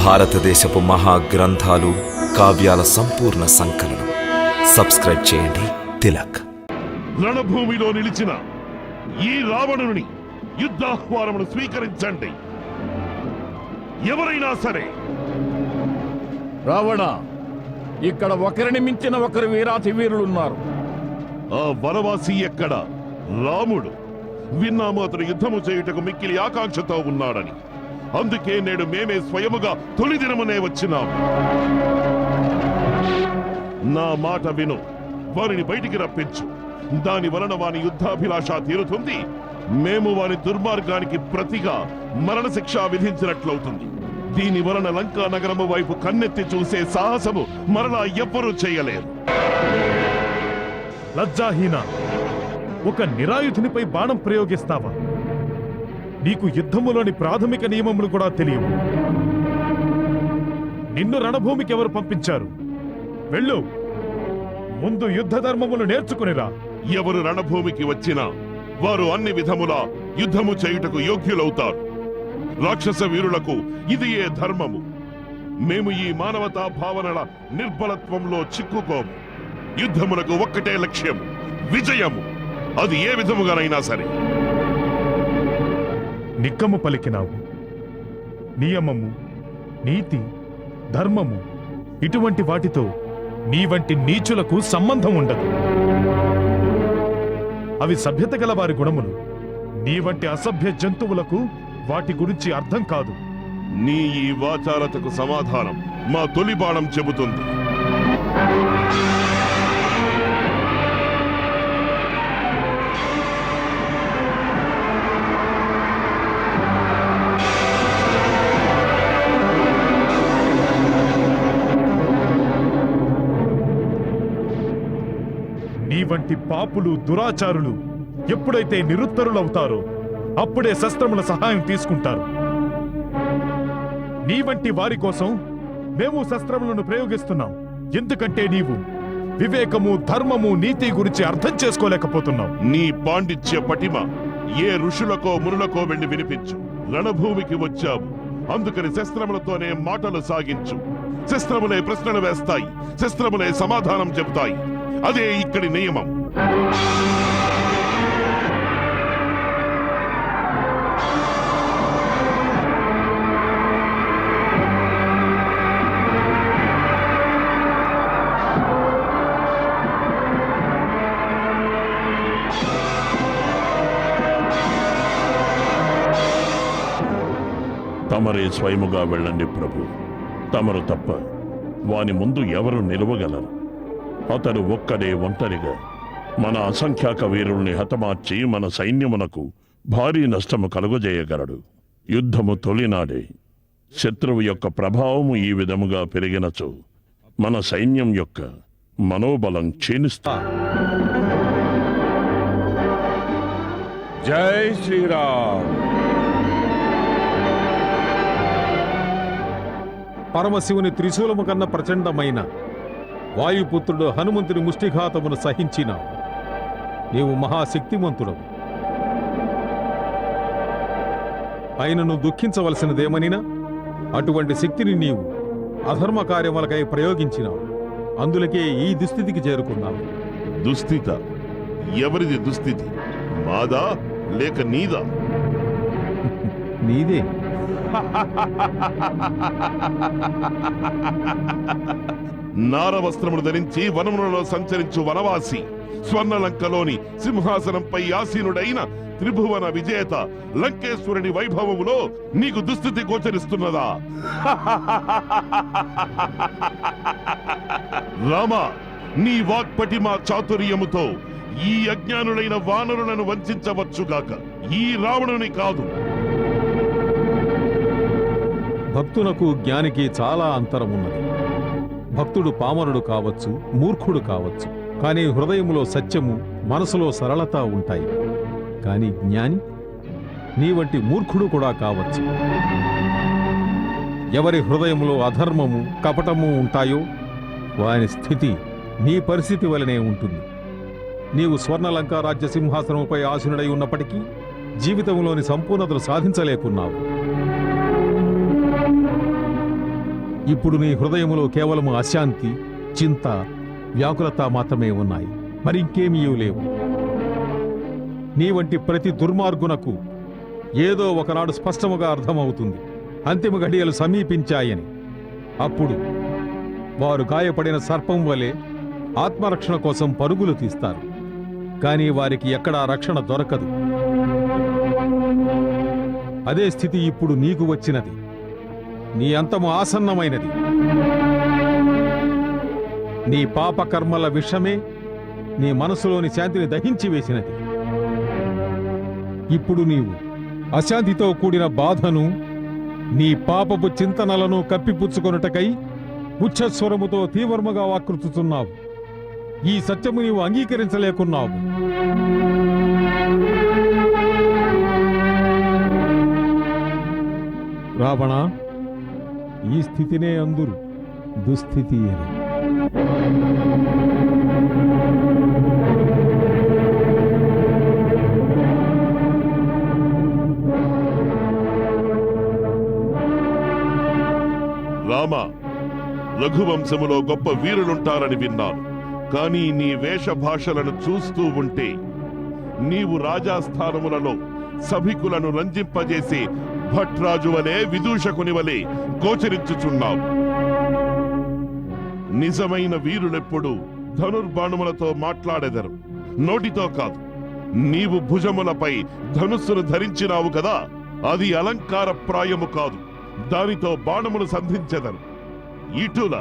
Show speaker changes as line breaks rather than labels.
భారతదేశపు మహా గ్రంథాలు కావ్యాల సంపూర్ణ సంకలనం. సబ్స్క్రైబ్ చేయండి. తిలక్.
రణభూమిలో నిలిచిన ఈ రావణుని యుద్ధాహ్వానమును స్వీకరించండి. ఎవరైనా సరే.
రావణ ఇక్కడ ఒకరిని మించిన ఒకరు వీరాతి వీరులున్నారు.
ఆ వనవాసి ఎక్కడ? రాముడు. విన్నాము అతడు యుద్ధము చేయుటకు మిక్కిలి ఆకాంక్షతో ఉన్నాడని. అందుకే నేడు మేమే స్వయముగా తొలి దినమునే వచ్చినాం. నా మాట విను. వారిని బయటికి రప్పించు. దాని వలన వాని యుద్ధాభిలాష తీరుతుంది. మేము వారి దుర్మార్గానికి ప్రతిగా మరణశిక్ష విధించినట్లవుతుంది. దీని వలన లంకా నగరము వైపు కన్నెత్తి చూసే సాహసము మరలా ఎవ్వరూ చేయలేరు.
లజ్జాహీన ఒక నిరాయుధునిపై బాణం ప్రయోగిస్తావా? నీకు యుద్ధములోని ప్రాథమిక నియమములు కూడా తెలియవు. నిన్ను రణభూమికి ఎవరు పంపించారు? వెళ్ళు. ముందు యుద్ధ ధర్మములు నేర్చుకునిరా.
ఎవరు రణభూమికి వచ్చినా వారు అన్ని విధముల యుద్ధము చేయుటకు యోగ్యులవుతారు. రాక్షస వీరులకు ఇది ఏ ధర్మము? మేము ఈ మానవతా భావనల నిర్బలత్వంలో చిక్కుకోము. యుద్ధములకు ఒక్కటే లక్ష్యం విజయము. అది ఏ విధముగానైనా సరే.
నిక్కము పలికినావు. నియమము నీతి ధర్మము ఇటువంటి వాటితో నీ వంటి నీచులకు సంబంధం ఉండదు. అవి సభ్యత గల వారి గుణములు. నీ వంటి అసభ్య జంతువులకు వాటి గురించి అర్థం కాదు.
నీ ఈ వాచాలతకు సమాధానం మా తొలి బాణం చెబుతుంది.
వంటి పాపులు దురాచారులు ఎప్పుడైతే నిరుత్తరులవుతారో అప్పుడే శస్త్రముల సహాయం తీసుకుంటారు. నీ వంటి వారి కోసం మేము శస్త్రములను ప్రయోగిస్తున్నాం. ఎందుకంటే నీవు వివేకము ధర్మము నీతి గురించి అర్థం చేసుకోలేకపోతున్నావు.
నీ పాండిత్య పటిమ ఏ ఋషులకో మునులకో వెళ్ళి వినిపించు. రణభూమికి వచ్చావు. అందుకని శస్త్రములతోనే మాటలు సాగించు. శస్త్రములే ప్రశ్నలు వేస్తాయి. శస్త్రములే సమాధానం చెబుతాయి. అదే ఇక్కడి నియమం.
తమరే స్వయముగా వెళ్ళండి ప్రభు. తమరు తప్ప వాని ముందు ఎవరు నిలవగలరు? అతడు ఒక్కడే ఒంటరిగా మన అసంఖ్యాక వీరుల్ని హతమార్చి మన సైన్యమునకు భారీ నష్టము కలుగజేయగలడు. యుద్ధము తొలినాడే. శత్రువు యొక్క ప్రభావము ఈ విధముగా పెరిగినచో మన సైన్యం యొక్క మనోబలం క్షీణిస్తా.
జై శ్రీరామ్.
పరమశివుని త్రిశూలము కన్న ప్రచండమైన వాయుపుత్రుడు హనుమంతుని ముష్టిఘాతమును సహించిన నీవు మహాశక్తిమంతుడవు. ఆయనను దుఃఖించవలసినదేమనినా? అటువంటి శక్తిని నీవు అధర్మ కార్యములకై ప్రయోగించినావు. అందులకే ఈ దుస్థితికి చేరుకున్నావు.
దుస్థిత. ఎవరిది దుస్థితి? మాదా లేక నీదా?
నీదే.
నారవస్త్రములు ధరించి వనములలో సంచరించు వనవాసి స్వర్ణలంకలోని సింహాసనంపై ఆసీనుడైన త్రిభువన విజేత లంకేశ్వరుని వైభవములో నీకు దుస్థితి గోచరిస్తున్నదా? రామ నీ వాక్పటిమ చాతుర్యముతో ఈ అజ్ఞానులైన వానరులను వంచవచ్చుగాక ఈ రావణుని కాదు.
భక్తులకు జ్ఞానికి చాలా అంతరం ఉన్నది భక్తుడు పామరుడు కావచ్చు మూర్ఖుడు కావచ్చు. కానీ హృదయములో సత్యము మనసులో సరళత ఉంటాయి. కానీ జ్ఞాని నీ వంటి మూర్ఖుడు కూడా కావచ్చు. ఎవరి హృదయములో అధర్మము కపటము ఉంటాయో వారి స్థితి నీ పరిస్థితి వలనే ఉంటుంది. నీవు స్వర్ణలంక రాజ్య సింహాసనముపై ఆసీనుడై ఉన్నప్పటికీ జీవితంలోని సంపూర్ణతను సాధించలేకున్నావు. ఇప్పుడు నీ హృదయములో కేవలం అశాంతి చింత వ్యాకులత మాత్రమే ఉన్నాయి. మరింకేమీ లేవు. నీ వంటి ప్రతి దుర్మార్గునకు ఏదో ఒకనాడు స్పష్టముగా అర్థమవుతుంది. అంతిమ ఘడియలు సమీపించాయని. అప్పుడు వారు గాయపడిన సర్పం వలె ఆత్మరక్షణ కోసం పరుగులు తీస్తారు. కానీ వారికి ఎక్కడా రక్షణ దొరకదు. అదే స్థితి ఇప్పుడు నీకు వచ్చినది. నీ అంతము ఆసన్నమైనది. నీ పాప కర్మల విషమే నీ మనసులోని శాంతిని దహించి వేసినది. ఇప్పుడు నీవు అశాంతితో కూడిన బాధను నీ పాపపు చింతనలను కప్పిపుచ్చుకొనుటకై ఉచ్చస్వరముతో తీవ్రముగా వాకృతుతున్నావు ఈ సత్యము నీవు అంగీకరించలేకున్నావు. రావణ ఈ స్థితినే అందురు. దుస్థితి అని.
రామ రఘువంశములో గొప్ప వీరులుంటారని విన్నాను. కానీ నీ వేషభాషలను చూస్తూ ఉంటే నీవు రాజాస్థానములలో సభికులను రంజింపజేసి భట్రాజు వలె విదూషకుని వలె గోచరించుచున్నావు నిజమైన వీరులెప్పుడు ధనుర్బాణములతో మాట్లాడెదరు. నోటితో కాదు నీవు భుజములపై ధనుస్సును ధరించినావు కదా అది అలంకార ప్రాయము కాదు దానితో బాణములు సంధించెదరు. ఇటుల.